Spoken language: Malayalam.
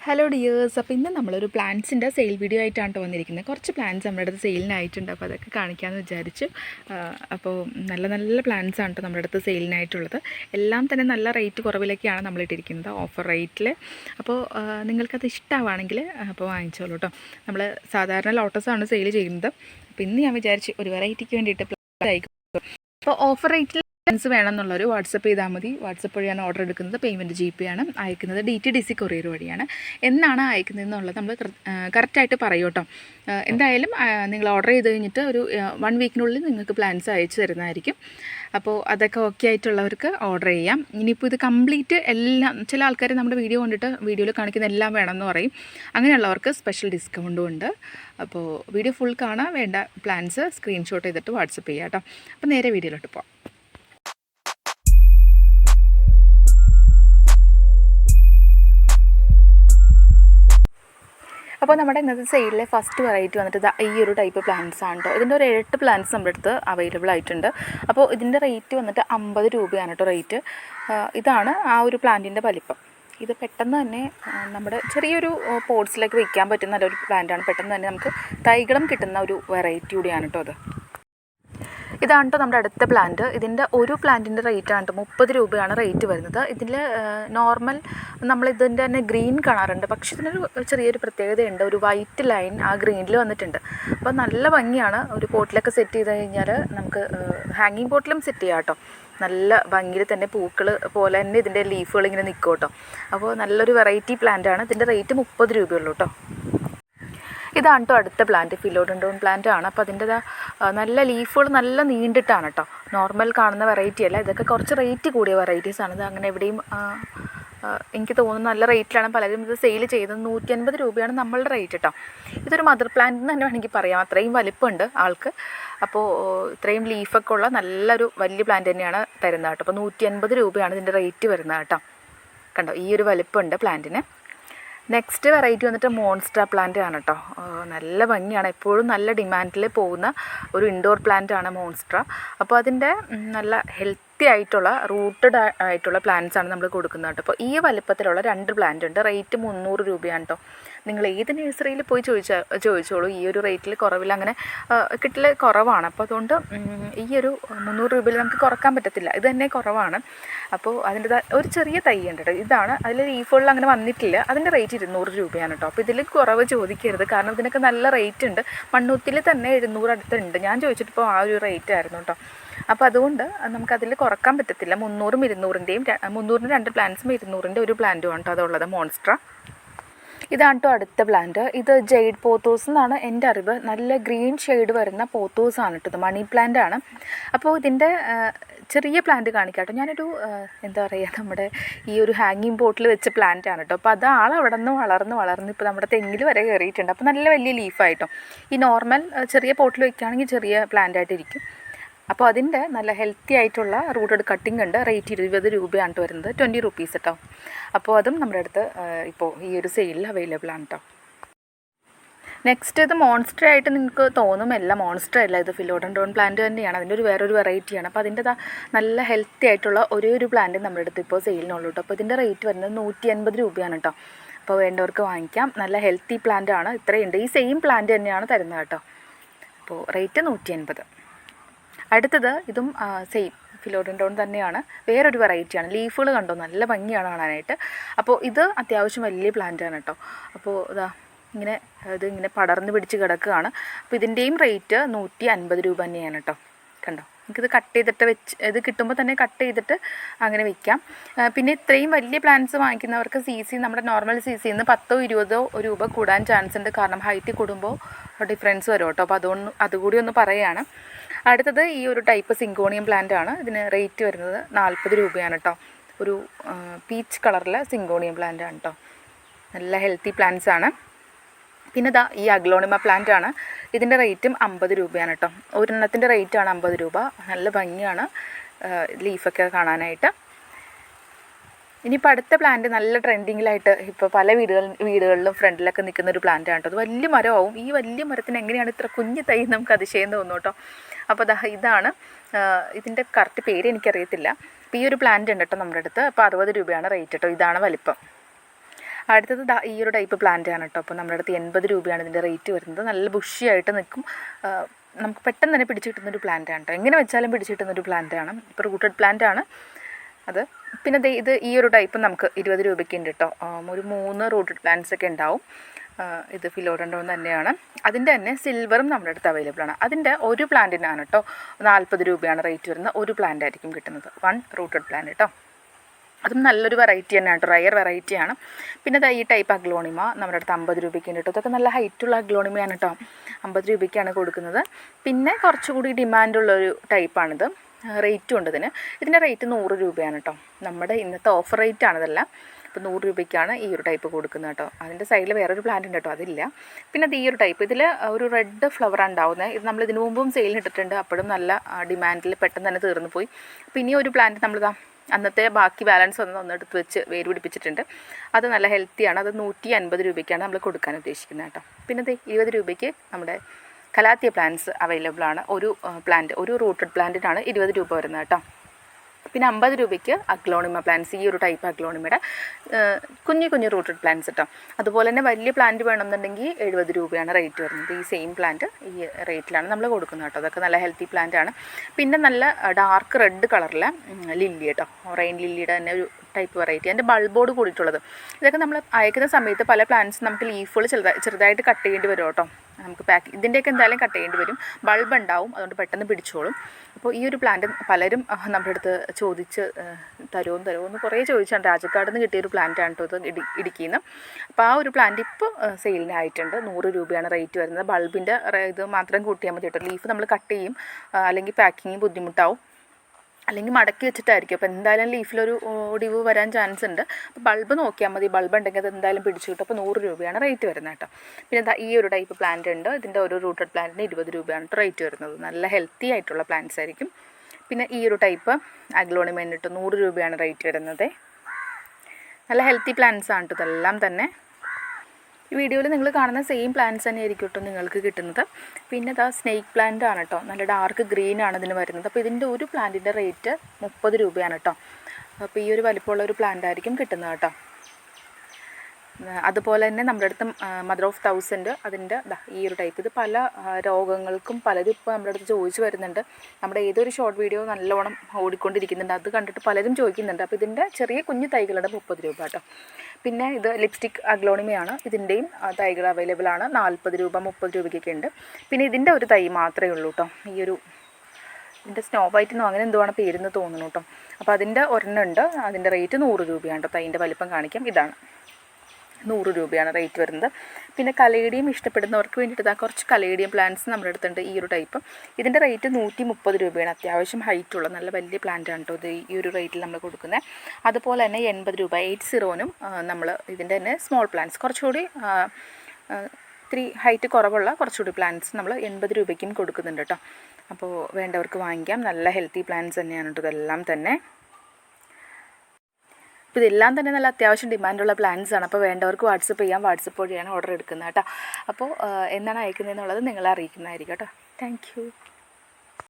ഹലോ ഡിയേഴ്സ് അപ്പോൾ ഇന്ന് നമ്മളൊരു പ്ലാന്റ്സിന്റെ സെയിൽ വീഡിയോ ആയിട്ടാണ് വന്നിരിക്കുന്നത്. കുറച്ച് പ്ലാന്റ്സ് നമ്മുടെ അടുത്ത് സെയിലിനായിട്ടുണ്ട് അപ്പോൾ അതൊക്കെ കാണിക്കാമെന്ന് വിചാരിച്ചു. അപ്പോൾ നല്ല നല്ല പ്ലാന്റ്സ് ആണ് കേട്ടോ നമ്മുടെ അടുത്ത് സെയിലിനായിട്ടുള്ളത് എല്ലാം തന്നെ നല്ല റേറ്റ് കുറവിലൊക്കെയാണ് നമ്മളിട്ടിരിക്കുന്നത് ഓഫർ റേറ്റിൽ അപ്പോൾ നിങ്ങൾക്കത് ഇഷ്ടമാണെങ്കിൽ അപ്പോൾ വാങ്ങിച്ചോളൂ കേട്ടോ നമ്മൾ സാധാരണ ലോട്ടസാണ് സെയിൽ ചെയ്യുന്നത്. അപ്പോൾ ഇന്ന് ഞാൻ വിചാരിച്ചു ഒരു വെറൈറ്റിക്ക് വേണ്ടിയിട്ട് പ്ലാന്റ് അയക്കും അപ്പോൾ ഓഫർ റേറ്റിൽ പ്ലാൻസ് വേണമെന്നുള്ളൊരു വാട്സപ്പ് ചെയ്താൽ മതി. വാട്സപ്പ് വഴിയാണ് ഓർഡർ എടുക്കുന്നത്. പേയ്മെന്റ് ജി പേ ആണ്. അയക്കുന്നത് D T D C courier വഴിയാണ്. എന്നാണ് അയക്കുന്നത് എന്നുള്ളത് നമ്മൾ കറക്റ്റായിട്ട് പറയൂ കേട്ടോ എന്തായാലും നിങ്ങൾ ഓർഡർ ചെയ്ത് കഴിഞ്ഞിട്ട് ഒരു വൺ വീക്കിനുള്ളിൽ നിങ്ങൾക്ക് പ്ലാൻസ് അയച്ചു തരുന്നതായിരിക്കും. അപ്പോൾ അതൊക്കെ ഓക്കെ ആയിട്ടുള്ളവർക്ക് ഓർഡർ ചെയ്യാം. ഇനിയിപ്പോൾ ഇത് കംപ്ലീറ്റ് എല്ലാം ചില ആൾക്കാർ നമ്മുടെ വീഡിയോ കണ്ടിട്ട് വീഡിയോയിൽ കാണിക്കുന്ന എല്ലാം വേണമെന്ന് പറയും. അങ്ങനെയുള്ളവർക്ക് സ്പെഷ്യൽ ഡിസ്കൗണ്ടും ഉണ്ട്. അപ്പോൾ വീഡിയോ ഫുൾ കാണാൻ വേണ്ട പ്ലാൻസ് സ്ക്രീൻഷോട്ട് ചെയ്തിട്ട് വാട്സപ്പ് ചെയ്യാം കേട്ടോ അപ്പോൾ നേരെ വീഡിയോയിലോട്ട് പോകാം അപ്പോൾ നമ്മുടെ ഇന്നത്തെ സെയിലിലെ ഫസ്റ്റ് വെറൈറ്റി വന്നിട്ട് ഈ ഒരു ടൈപ്പ് പ്ലാന്റ്സ് ആണ് കേട്ടോ ഇതിന്റെ ഒരു എട്ട് പ്ലാന്റ്സ് നമ്മുടെ അടുത്ത് അവൈലബിൾ ആയിട്ടുണ്ട്. അപ്പോൾ ഇതിന്റെ റേറ്റ് വന്നിട്ട് അമ്പത് രൂപയാണ് കേട്ടോ റേറ്റ് ഇതാണ് ആ ഒരു പ്ലാന്റിന്റെ വലിപ്പം. ഇത് പെട്ടെന്ന് തന്നെ നമ്മുടെ ചെറിയൊരു പോട്ട്സിലേക്ക് വയ്ക്കാൻ പറ്റുന്ന നല്ലൊരു പ്ലാന്റാണ് പെട്ടെന്ന് തന്നെ നമുക്ക് തൈകളും കിട്ടുന്ന ഒരു വെറൈറ്റി കൂടിയാണ് കേട്ടോ അത്. ഇതാണ് കേട്ടോ നമ്മുടെ അടുത്ത പ്ലാന്റ് ഇതിന്റെ ഒരു പ്ലാന്റിന്റെ റേറ്റ് ആണ് മുപ്പത് രൂപയാണ് റേറ്റ് വരുന്നത്. ഇതിൽ നോർമൽ നമ്മൾ ഇതിന്റെ തന്നെ ഗ്രീൻ കാണാറുണ്ട് പക്ഷേ ഇതിനൊരു ചെറിയൊരു പ്രത്യേകതയുണ്ട്. ഒരു വൈറ്റ് ലൈൻ ആ ഗ്രീനിൽ വന്നിട്ടുണ്ട്. അപ്പോൾ നല്ല ഭംഗിയാണ് ഒരു പോട്ടിലൊക്കെ സെറ്റ് ചെയ്ത് കഴിഞ്ഞാൽ നമുക്ക് ഹാങ്ങിങ് പോട്ടിലും സെറ്റ് ചെയ്യാം കേട്ടോ നല്ല ഭംഗിയിൽ തന്നെ പൂക്കൾ പോലെ തന്നെ ഇതിന്റെ ലീഫുകൾ ഇങ്ങനെ നിൽക്കും കേട്ടോ അപ്പോൾ നല്ലൊരു വെറൈറ്റി പ്ലാന്റ് ആണ്. ഇതിന്റെ റേറ്റ് മുപ്പത് രൂപയുള്ളൂ കേട്ടോ ഇതാണ് കേട്ടോ അടുത്ത പ്ലാന്റ് ഫിലോഡൻഡോൺ പ്ലാന്റ് ആണ്. അപ്പോൾ അതിന്റെ നല്ല ലീഫുകൾ നല്ല നീണ്ടിട്ടാണ് കേട്ടോ നോർമൽ കാണുന്ന വെറൈറ്റി അല്ല. ഇതൊക്കെ കുറച്ച് റേറ്റ് കൂടിയ വെറൈറ്റീസ് ആണ്. ഇത് അങ്ങനെ എവിടെയും എനിക്ക് തോന്നുന്നു നല്ല റേറ്റിലാണ് പലരും ഇത് സെയിൽ ചെയ്തത്. നൂറ്റി അൻപത് രൂപയാണ് നമ്മളുടെ റേറ്റ് കേട്ടോ ഇതൊരു മദർ പ്ലാന്റ് എന്ന് തന്നെ വേണമെങ്കിൽ പറയാം. അത്രയും വലിപ്പമുണ്ട് ആൾക്ക്. അപ്പോൾ ഇത്രയും ലീഫൊക്കെ ഉള്ള നല്ലൊരു വലിയ പ്ലാന്റ് തന്നെയാണ് തരുന്നത് കേട്ടോ അപ്പോൾ നൂറ്റി അൻപത് രൂപയാണ് ഇതിന്റെ റേറ്റ് വരുന്നത് കേട്ടോ കണ്ടോ? ഈ ഒരു വലിപ്പമുണ്ട് പ്ലാന്റിന് നെക്സ്റ്റ് വെറൈറ്റി വന്നിട്ട് മോൺസ്റ്റർ പ്ലാന്റ് ആണ് കേട്ടോ നല്ല ഭംഗിയാണ്. എപ്പോഴും നല്ല ഡിമാൻഡിൽ പോകുന്ന ഒരു ഇൻഡോർ പ്ലാന്റ് ആണ് മോൺസ്റ്റർ അപ്പോൾ അതിന്റെ നല്ല ഹെൽത്തി ആയിട്ടുള്ള റൂട്ടഡ് ആയിട്ടുള്ള പ്ലാന്റ്സ് ആണ് നമ്മൾ കൊടുക്കുന്നത് കേട്ടോ അപ്പോൾ ഈ വലിപ്പത്തിലുള്ള രണ്ട് പ്ലാന്റ് ഉണ്ട്. റേറ്റ് മുന്നൂറ് രൂപയാണ് കേട്ടോ നിങ്ങൾ ഏത് നഴ്സറിയിൽ പോയി ചോദിച്ചാൽ ചോദിച്ചോളൂ. ഈ ഒരു റേറ്റിൽ കുറവിൽ അങ്ങനെ കിട്ടൽ കുറവാണ്. അപ്പോൾ അതുകൊണ്ട് ഈ ഒരു മുന്നൂറ് രൂപയിൽ നമുക്ക് കുറയ്ക്കാൻ പറ്റത്തില്ല. ഇത് തന്നെ കുറവാണ്. അപ്പോൾ അതിന്റെ ഒരു ചെറിയ തൈ ഉണ്ട് കേട്ടോ ഇതാണ്. അതിൽ ലീഫുകളിൽ അങ്ങനെ വന്നിട്ടില്ല. അതിന്റെ റേറ്റ് ഇരുന്നൂറ് രൂപയാണ് കേട്ടോ അപ്പോൾ ഇതിൽ കുറവ് ചോദിക്കരുത്. കാരണം ഇതിനൊക്കെ നല്ല റേറ്റ് ഉണ്ട്. മണ്ണൂത്തിൽ തന്നെ എഴുന്നൂറ് അടുത്തുണ്ട്. ഞാൻ ചോദിച്ചിട്ടിപ്പോൾ ആ ഒരു റേറ്റ് ആയിരുന്നു കേട്ടോ അപ്പോൾ അതുകൊണ്ട് നമുക്കതിൽ കുറയ്ക്കാൻ പറ്റത്തില്ല. മുന്നൂറും ഇരുന്നൂറിന്റെയും മുന്നൂറിന്റെ രണ്ട് പ്ലാന്റ്സും ഇരുന്നൂറിന്റെ ഒരു പ്ലാന്റും ആണ് കേട്ടോ അതുള്ളത്. മോൺസ്ട്ര ഇതാണ് കേട്ടോ അടുത്ത പ്ലാന്റ് ഇത് ജെയ്ഡ് പോത്തോസ് എന്നാണ് എന്റെ അറിവ്. നല്ല ഗ്രീൻ ഷെയ്ഡ് വരുന്ന പോത്തോസ് ആണ് കേട്ടോ ഇത്. മണി പ്ലാന്റ് ആണ്. അപ്പോൾ ഇതിന്റെ ചെറിയ പ്ലാന്റ് കാണിക്കാം കേട്ടോ ഞാനൊരു എന്താ പറയുക നമ്മുടെ ഈ ഒരു ഹാങ്ങിങ് ബോട്ടിൽ വെച്ച പ്ലാന്റ് ആണ് കേട്ടോ അപ്പോൾ അത് അവിടെ നിന്ന് വളർന്ന് വളർന്ന് ഇപ്പോൾ നമ്മുടെ തെങ്ങിൽ വരെ കയറിയിട്ടുണ്ട്. അപ്പോൾ നല്ല വലിയ ലീഫായിട്ടോ ഈ നോർമൽ ചെറിയ പോട്ടിൽ വെക്കുകയാണെങ്കിൽ ചെറിയ പ്ലാന്റ് ആയിട്ടിരിക്കും അപ്പോൾ അതിന്റെ നല്ല ഹെൽത്തി ആയിട്ടുള്ള റൂട്ടഡ് കട്ടിംഗ് ഉണ്ട്. റേറ്റ് ഇരുപത് രൂപയാണ് വരുന്നത്. ട്വന്റി റുപ്പീസ് കേട്ടോ അപ്പോൾ അതും നമ്മുടെ അടുത്ത് ഇപ്പോൾ ഈ ഒരു സെയിലിൽ അവൈലബിൾ ആണ് കേട്ടോ നെക്സ്റ്റ് ഇത് മോൺസ്റ്റർ ആയിട്ട് നിങ്ങൾക്ക് തോന്നുമല്ല മോൺസ്റ്റർ അല്ല. ഇത് ഫിലോഡൻഡോൺ പ്ലാന്റ് തന്നെയാണ്. അതിന്റെ ഒരു വേറൊരു വെറൈറ്റിയാണ് അപ്പോൾ അതിന്റെ നല്ല ഹെൽത്തി ആയിട്ടുള്ള ഒരേ ഒരു പ്ലാന്റ് നമ്മുടെ അടുത്ത് ഇപ്പോൾ സെയിലിനുള്ളൂ കേട്ടോ അപ്പോൾ ഇതിന്റെ റേറ്റ് വരുന്നത് നൂറ്റി അൻപത് രൂപയാണ് കേട്ടോ അപ്പോൾ വേണ്ടവർക്ക് വാങ്ങിക്കാം. നല്ല ഹെൽത്തി പ്ലാന്റ് ആണ്. ഇത്രയുണ്ട്. ഈ സെയിം പ്ലാന്റ് തന്നെയാണ് തരുന്നത് കേട്ടോ അപ്പോൾ റേറ്റ് നൂറ്റി അൻപത് അടുത്തത് ഇതും സെയിം ഫിലോഡൻഡോൺ തന്നെയാണ്. വേറൊരു വെറൈറ്റിയാണ് ലീഫുകൾ കണ്ടോ? നല്ല ഭംഗിയാണ് കാണാനായിട്ട്. അപ്പോൾ ഇത് അത്യാവശ്യം വലിയ പ്ലാന്റ് ആണ് കേട്ടോ അപ്പോൾ ഇതാ ഇങ്ങനെ ഇത് ഇങ്ങനെ പടർന്ന് പിടിച്ച് കിടക്കുകയാണ്. അപ്പോൾ ഇതിന്റെയും റേറ്റ് നൂറ്റി അൻപത് രൂപ തന്നെയാണ് കേട്ടോ കണ്ടോ? നമുക്കിത് കട്ട് ചെയ്തിട്ട് വെച്ച് ഇത് കിട്ടുമ്പോൾ തന്നെ കട്ട് ചെയ്തിട്ട് അങ്ങനെ വെക്കാം. പിന്നെ ഇത്രയും വലിയ പ്ലാന്റ്സ് വാങ്ങിക്കുന്നവർക്ക് സി സി നമ്മുടെ നോർമൽ സി സിയിൽ നിന്ന് പത്തോ ഇരുപതോ രൂപ കൂടാൻ ചാൻസ് ഉണ്ട്. കാരണം ഹൈറ്റ് കൂടുമ്പോൾ ഡിഫറൻസ് വരും കേട്ടോ അപ്പോൾ അതുകൊണ്ട് അതുകൂടി ഒന്ന് പറയുകയാണ് അടുത്തത് ഈ ഒരു ടൈപ്പ് സിങ്കോണിയം പ്ലാന്റ് ആണ്. ഇതിന് റേറ്റ് വരുന്നത് നാൽപ്പത് രൂപയാണ് കേട്ടോ ഒരു പീച്ച് കളറിലെ സിങ്കോണിയം പ്ലാന്റ് ആണ് കേട്ടോ നല്ല ഹെൽത്തി പ്ലാന്റ്സ് ആണ്. പിന്നെ ദാ ഈ അഗ്ലോണിമ പ്ലാന്റ് ആണ്. ഇതിന്റെ റേറ്റും അമ്പത് രൂപയാണ് കേട്ടോ ഒരെണ്ണത്തിന്റെ റേറ്റാണ് അമ്പത് രൂപ. നല്ല ഭംഗിയാണ് ലീഫൊക്കെ കാണാനായിട്ട്. ഇനിയിപ്പോൾ അടുത്ത പ്ലാന്റ് നല്ല ട്രെൻഡിങ്ങിലായിട്ട് ഇപ്പോൾ പല വീടുകൾ വീടുകളിലും ഫ്രണ്ടിലൊക്കെ നിൽക്കുന്ന ഒരു പ്ലാന്റ് ആണ് കേട്ടോ അത് വലിയ മരമാവും. ഈ വലിയ മരത്തിന് എങ്ങനെയാണ് ഇത്ര കുഞ്ഞു തൈ നമുക്ക് അതിശയം തോന്നും കേട്ടോ അപ്പോൾ ദാ ഇതാണ് ഇതിന്റെ കറക്റ്റ് പേര് എനിക്കറിയത്തില്ല. അപ്പോൾ ഈ ഒരു പ്ലാന്റ് ഉണ്ട് കേട്ടോ നമ്മുടെ അടുത്ത്. അപ്പോൾ അറുപത് രൂപയാണ് റേറ്റ് കേട്ടോ ഇതാണ് വലിപ്പം. അടുത്തത് ഈ ഒരു ടൈപ്പ് പ്ലാന്റ് ആണ് കേട്ടോ അപ്പോൾ നമ്മുടെ അടുത്ത് എൺപത് രൂപയാണ് ഇതിന്റെ റേറ്റ് വരുന്നത്. നല്ല ബുഷിയായിട്ട് നിൽക്കും. നമുക്ക് പെട്ടെന്ന് തന്നെ പിടിച്ചു കിട്ടുന്ന ഒരു പ്ലാന്റ് ആണ് കേട്ടോ എങ്ങനെ വെച്ചാലും പിടിച്ചു കിട്ടുന്ന ഒരു പ്ലാന്റ് ആണ്. ഇപ്പോൾ റൂട്ടഡ് പ്ലാന്റ് ആണ്. അത്. പിന്നെ ഇത് ഈ ഒരു ടൈപ്പ് നമുക്ക് ഇരുപത് രൂപയ്ക്ക് ഉണ്ട് കേട്ടോ ഒരു മൂന്ന് റൂട്ടഡ് പ്ലാന്റ്സ് ഒക്കെ ഉണ്ടാവും. ഇത് ഫിലോഡൻഡോൺ തന്നെയാണ്. അതിന്റെ തന്നെ സിൽവറും നമ്മുടെ അടുത്ത് അവൈലബിൾ ആണ്. അതിന്റെ ഒരു പ്ലാന്റിനാണ് കേട്ടോ നാൽപ്പത് രൂപയാണ് റേറ്റ് വരുന്നത്. ഒരു പ്ലാന്റ് ആയിരിക്കും കിട്ടുന്നത്. വൺ റൂട്ടഡ് പ്ലാന്റ് കേട്ടോ അതും നല്ലൊരു വെറൈറ്റി തന്നെയാണ് കേട്ടോ റയർ വെറൈറ്റിയാണ് പിന്നെ ദാ ഈ ടൈപ്പ് അഗ്ലോണിമ നമ്മുടെ അടുത്ത് അമ്പത് രൂപയ്ക്ക് ഉണ്ട് കേട്ടോ ഇതൊക്കെ നല്ല ഹൈറ്റുള്ള അഗ്ലോണിമയാണ് കേട്ടോ അമ്പത് രൂപയ്ക്കാണ് കൊടുക്കുന്നത്. പിന്നെ കുറച്ചുകൂടി ഡിമാൻഡുള്ളൊരു ടൈപ്പാണിത് റേറ്റും ഉണ്ട് ഇതിന്. ഇതിന്റെ റേറ്റ് നൂറ് രൂപയാണ് കേട്ടോ. നമ്മുടെ ഇന്നത്തെ ഓഫർ റേറ്റ് ആണതല്ല ഇപ്പോൾ നൂറ് രൂപയ്ക്കാണ് ഈ ഒരു ടൈപ്പ് കൊടുക്കുന്നത് കേട്ടോ. അതിന്റെ സൈഡിൽ വേറൊരു പ്ലാന്റ് ഉണ്ട് കേട്ടോ അതില്ല. പിന്നെ അത് ഈ ഒരു ടൈപ്പ് ഇതിൽ ഒരു റെഡ് ഫ്ലവർ ഉണ്ടാവുന്നത്. ഇത് നമ്മൾ ഇതിനു മുമ്പും സെയിലിന് ഇട്ടിട്ടുണ്ട്. അപ്പോഴും നല്ല ഡിമാൻഡിൽ പെട്ടെന്ന് തന്നെ തീർന്നു പോയി. ഇനി ഒരു പ്ലാന്റ് നമ്മളിതാ അന്നത്തെ ബാക്കി ബാലൻസ് ഒന്ന് ഒന്നെടുത്ത് വെച്ച് വേര് പിടിപ്പിച്ചിട്ടുണ്ട്. അത് നല്ല ഹെൽത്തിയാണ് അത് നൂറ്റി അൻപത് രൂപയ്ക്കാണ് നമ്മൾ കൊടുക്കാൻ ഉദ്ദേശിക്കുന്നത് കേട്ടോ. പിന്നെ ദേ ഇരുപത് രൂപയ്ക്ക് നമ്മുടെ കലാത്തിയ പ്ലാന്റ്സ് അവൈലബിൾ ആണ്. ഒരു പ്ലാന്റ് ഒരു റൂട്ടഡ് പ്ലാന്റിനാണ് ഇരുപത് രൂപ വരുന്നത് കേട്ടോ. പിന്നെ അമ്പത് രൂപയ്ക്ക് അഗ്ലോണിമ പ്ലാന്റ്സ് ഈ ഒരു ടൈപ്പ് അഗ്ലോണിമയുടെ കുഞ്ഞു കുഞ്ഞു റൂട്ടഡ് പ്ലാന്റ്സ് കേട്ടോ അതുപോലെ തന്നെ വലിയ പ്ലാന്റ് വേണമെന്നുണ്ടെങ്കിൽ എഴുപത് രൂപയാണ് റേറ്റ് വരുന്നത്. ഈ സെയിം പ്ലാന്റ് ഈ റേറ്റിലാണ് നമ്മൾ കൊടുക്കുന്നത് കേട്ടോ. അതൊക്കെ നല്ല ഹെൽത്തി പ്ലാന്റ് ആണ്. പിന്നെ നല്ല ഡാർക്ക് റെഡ് കളറിലെ ലില്ലി കേട്ടോ റെയിൻ ലില്ലിയുടെ തന്നെ ഒരു ടൈപ്പ് വെറൈറ്റി അതിന്റെ ബൾബോട് കൂടിയിട്ടുള്ളത്. ഇതൊക്കെ നമ്മൾ അയക്കുന്ന സമയത്ത് പല പ്ലാന്റ്സ് നമുക്ക് ലീഫുകൾ ചെറുതായി ചെറുതായിട്ട് കട്ട് ചെയ്യേണ്ടി വരും കേട്ടോ. നമുക്ക് പാക്ക് ഇതിന്റെയൊക്കെ എന്തായാലും കട്ട് ചെയ്യേണ്ടി വരും. ബൾബ് ഉണ്ടാവും അതുകൊണ്ട് പെട്ടെന്ന് പിടിച്ചോളും. അപ്പോൾ ഈ ഒരു പ്ലാന്റ് പലരും നമ്മുടെ അടുത്ത് ചോദിച്ച് തരുമോ തരുമോ എന്ന് കുറേ ചോദിച്ചാണ്. രാജക്കാട് നിന്ന് കിട്ടിയ ഒരു പ്ലാന്റ് ആണ് കേട്ടോ ഇത് ഇടി ഇടുക്കിയിൽ നിന്ന് അപ്പോൾ ആ ഒരു പ്ലാന്റ് ഇപ്പോൾ സെയിലിനായിട്ടുണ്ട് നൂറ് രൂപയാണ് റേറ്റ് വരുന്നത്. ബൾബിന്റെ ഇത് മാത്രം കൂട്ടിയാൽ മതി കേട്ടോ ലീഫ് നമ്മൾ കട്ട് ചെയ്യും അല്ലെങ്കിൽ പാക്കിങ് ബുദ്ധിമുട്ടാവും. അല്ലെങ്കിൽ മടക്കി വെച്ചിട്ടായിരിക്കും. അപ്പോൾ എന്തായാലും ലീഫിലൊരു ഒടിവ് വരാൻ ചാൻസ് ഉണ്ട്. അപ്പോൾ ബൾബ് നോക്കിയാൽ മതി. ബൾബ് ഉണ്ടെങ്കിൽ അത് എന്തായാലും പിടിച്ചു കിട്ടും. അപ്പോൾ നൂറ് രൂപയാണ് റേറ്റ് വരുന്നത് കേട്ടോ. പിന്നെ എന്താ ഈ ഒരു ടൈപ്പ് പ്ലാന്റ് ഉണ്ട്. ഇതിന്റെ ഒരു റൂട്ടഡ് പ്ലാന്റിന് ഇരുപത് രൂപയാണ് റേറ്റ് വരുന്നത്. നല്ല ഹെൽത്തി ആയിട്ടുള്ള പ്ലാന്റ്സ് ആയിരിക്കും. പിന്നെ ഈ ഒരു ടൈപ്പ് അഗ്ലോണിമെന്റ് നൂറ് രൂപയാണ് റേറ്റ് വരുന്നത്. നല്ല ഹെൽത്തി പ്ലാന്റ്സ് ആണ് കേട്ടോ ഇതെല്ലാം തന്നെ. ഈ വീഡിയോയിൽ നിങ്ങൾ കാണുന്ന സെയിം പ്ലാന്റ്സ് തന്നെ ആയിരിക്കും കേട്ടോ നിങ്ങൾക്ക് കിട്ടുന്നത്. പിന്നെ ഇതാ സ്നേക്ക് പ്ലാന്റ് ആണ് കേട്ടോ. നല്ല ഡാർക്ക് ഗ്രീൻ ആണ് ഇതിന് വരുന്നത്. അപ്പോൾ ഇതിന്റെ ഒരു പ്ലാന്റിന്റെ റേറ്റ് മുപ്പത് രൂപയാണ് കേട്ടോ. അപ്പോൾ ഈ ഒരു വലിപ്പമുള്ള ഒരു പ്ലാന്റ് ആയിരിക്കും കിട്ടുന്നത് കേട്ടോ. അതുപോലെ തന്നെ നമ്മുടെ അടുത്ത് മദർ ഓഫ് തൗസൻഡ് അതിന്റെ ഈ ഒരു ടൈപ്പ് ഇത് പല രോഗങ്ങൾക്കും പലരും ഇപ്പോൾ നമ്മുടെ അടുത്ത് ചോദിച്ചു വരുന്നുണ്ട്. നമ്മുടെ ഏതൊരു ഷോർട്ട് വീഡിയോ നല്ലോണം ഓടിക്കൊണ്ടിരിക്കുന്നുണ്ട്. അത് കണ്ടിട്ട് പലരും ചോദിക്കുന്നുണ്ട്. അപ്പോൾ ഇതിന്റെ ചെറിയ കുഞ്ഞു തൈകളുടെ മുപ്പത് രൂപ കേട്ടോ. പിന്നെ ഇത് ലിപ്സ്റ്റിക് അഗ്ലോണിമയാണ്. ഇതിന്റെയും തൈകൾ അവൈലബിൾ ആണ്. നാൽപ്പത് രൂപ മുപ്പത് രൂപയ്ക്കൊക്കെ ഉണ്ട്. പിന്നെ ഇതിന്റെ ഒരു തൈ മാത്രമേ ഉള്ളൂ കേട്ടോ. ഈ ഒരു ഇതിന്റെ സ്നോ വൈറ്റ് എന്നോ അങ്ങനെ എന്തോ ആണ് പേരെന്ന് തോന്നുന്നു കേട്ടോ. അപ്പോൾ അതിന്റെ ഒരെണ്ണം ഉണ്ട്. അതിന്റെ റേറ്റ് നൂറ് രൂപയാണ് കേട്ടോ തൈന്റെ വലിപ്പം കാണിക്കാം ഇതാണ്. നൂറ് രൂപയാണ് റേറ്റ് വരുന്നത്. പിന്നെ കലേഡിയം ഇഷ്ടപ്പെടുന്നവർക്ക് വേണ്ടിയിട്ട് കുറച്ച് കലേഡിയം പ്ലാന്റ്സ് നമ്മുടെ അടുത്തുണ്ട് ഈ ഒരു ടൈപ്പ് ഇതിന്റെ റേറ്റ് നൂറ്റി മുപ്പത് രൂപയാണ്. അത്യാവശ്യം ഹൈറ്റ് ഉള്ള നല്ല വലിയ പ്ലാന്റ് ആണ് കേട്ടോ ഇത് ഈ ഒരു റേറ്റിൽ നമ്മൾ കൊടുക്കുന്നത് അതുപോലെ തന്നെ എൺപത് രൂപ എയ്റ്റ് സീറോനും നമ്മൾ ഇതിന്റെ തന്നെ സ്മോൾ പ്ലാന്റ്സ് കുറച്ചുകൂടി ഇത്തിരി ഹൈറ്റ് കുറവുള്ള കുറച്ചുകൂടി പ്ലാന്റ്സ് നമ്മൾ എൺപത് രൂപയ്ക്കും കൊടുക്കുന്നുണ്ട് കേട്ടോ അപ്പോൾ വേണ്ടവർക്ക് വാങ്ങിക്കാം. നല്ല ഹെൽത്തി പ്ലാന്റ്സ് തന്നെയാണ് കേട്ടോ ഇതെല്ലാം തന്നെ. അപ്പോൾ ഇതെല്ലാം തന്നെ നല്ല അത്യാവശ്യം ഡിമാൻഡുള്ള പ്ലാൻസ് ആണ്. അപ്പോൾ വേണ്ടവർക്ക് വാട്സപ്പ് ചെയ്യാം. വാട്സപ്പ് വഴിയാണ് ഓർഡർ എടുക്കുന്നത് കേട്ടോ. അപ്പോൾ എന്നാണ് അയക്കുന്നതെന്നുള്ളത് നിങ്ങളെ അറിയിക്കുന്നതായിരിക്കും കേട്ടോ. താങ്ക്